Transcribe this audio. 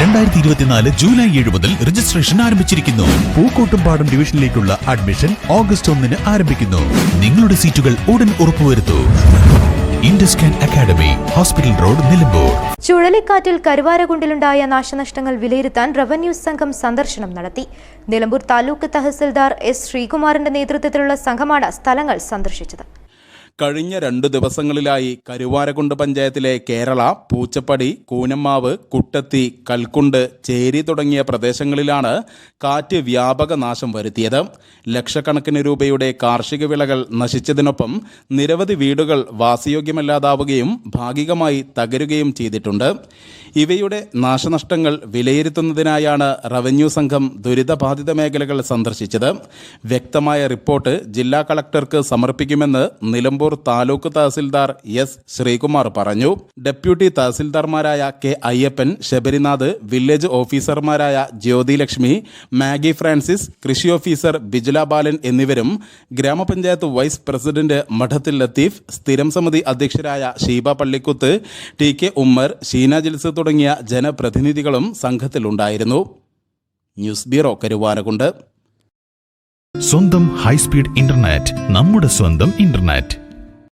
രണ്ടായിരത്തി ഇരുപത്തിനാല് ജൂലൈ ഏഴ് മുതൽ രജിസ്ട്രേഷൻ ആരംഭിച്ചിരിക്കുന്നു. പൂക്കോട്ടുംപാടം ഡിവിഷനിലേക്കുള്ള അഡ്മിഷൻ ഓഗസ്റ്റ് ഒന്നിന് ആരംഭിക്കുന്നു. നിങ്ങളുടെ സീറ്റുകൾ ഉടൻ ഉറപ്പുവരുത്തൂ. Induscan academy hospital road Nilambur. ചുഴലിക്കാറ്റിൽ കരുവാരകുണ്ടിലുണ്ടായ നാശനഷ്ടങ്ങൾ വിലയിരുത്താൻ റവന്യൂ സംഘം സന്ദർശനം നടത്തി. നിലമ്പൂർ താലൂക്ക് തഹസിൽദാർ എസ് ശ്രീകുമാറിന്റെ നേതൃത്വത്തിലുള്ള സംഘമാണ് സ്ഥലങ്ങൾ സന്ദർശിച്ചത്. കഴിഞ്ഞ രണ്ടു ദിവസങ്ങളിലായി കരുവാരക്കുണ്ട് പഞ്ചായത്തിലെ കേരള പൂച്ചപ്പടി കൂനമ്മാവ് കുട്ടത്തി കൽക്കുണ്ട് ചേരി തുടങ്ങിയ പ്രദേശങ്ങളിലാണ് കാറ്റ് വ്യാപക നാശം വരുത്തിയത്. ലക്ഷക്കണക്കിന് രൂപയുടെ കാർഷിക വിളകൾ നശിച്ചതിനൊപ്പം നിരവധി വീടുകൾ വാസയോഗ്യമല്ലാതാവുകയും ഭാഗികമായി തകരുകയും ചെയ്തിട്ടുണ്ട്. ഇവയുടെ നാശനഷ്ടങ്ങൾ വിലയിരുത്തുന്നതിനായാണ് റവന്യൂ സംഘം ദുരിതബാധിത മേഖലകൾ സന്ദർശിച്ചത്. വ്യക്തമായ റിപ്പോർട്ട് ജില്ലാ കളക്ടർക്ക് സമർപ്പിക്കുമെന്ന് നിലമ്പൂർ താലൂക്ക് തഹസിൽദാർ എസ് ശ്രീകുമാർ പറഞ്ഞു. ഡെപ്യൂട്ടി തഹസിൽദാർമാരായ കെ അയ്യപ്പൻ ശബരിനാഥ് വില്ലേജ് ഓഫീസർമാരായ ജ്യോതിലക്ഷ്മി മാഗി ഫ്രാൻസിസ് കൃഷി ഓഫീസർ ബിജുല ബാലൻ എന്നിവരും ഗ്രാമപഞ്ചായത്ത് വൈസ് പ്രസിഡന്റ് മഠത്തിൽ ലത്തീഫ് സ്ഥിരം സമിതി അധ്യക്ഷരായ ഷീബ പള്ളിക്കുത്ത് ടി കെ ഉമ്മർ ഷീന ജിൽസ് തുടങ്ങിയ ജനപ്രതിനിധികളും സംഘത്തിലുണ്ടായിരുന്നു. News bureau Karuvarakund. സ്വന്തം ഹൈസ്പീഡ് ഇന്റർനെറ്റ് നമ്മുടെ സ്വന്തം ഇന്റർനെറ്റ്.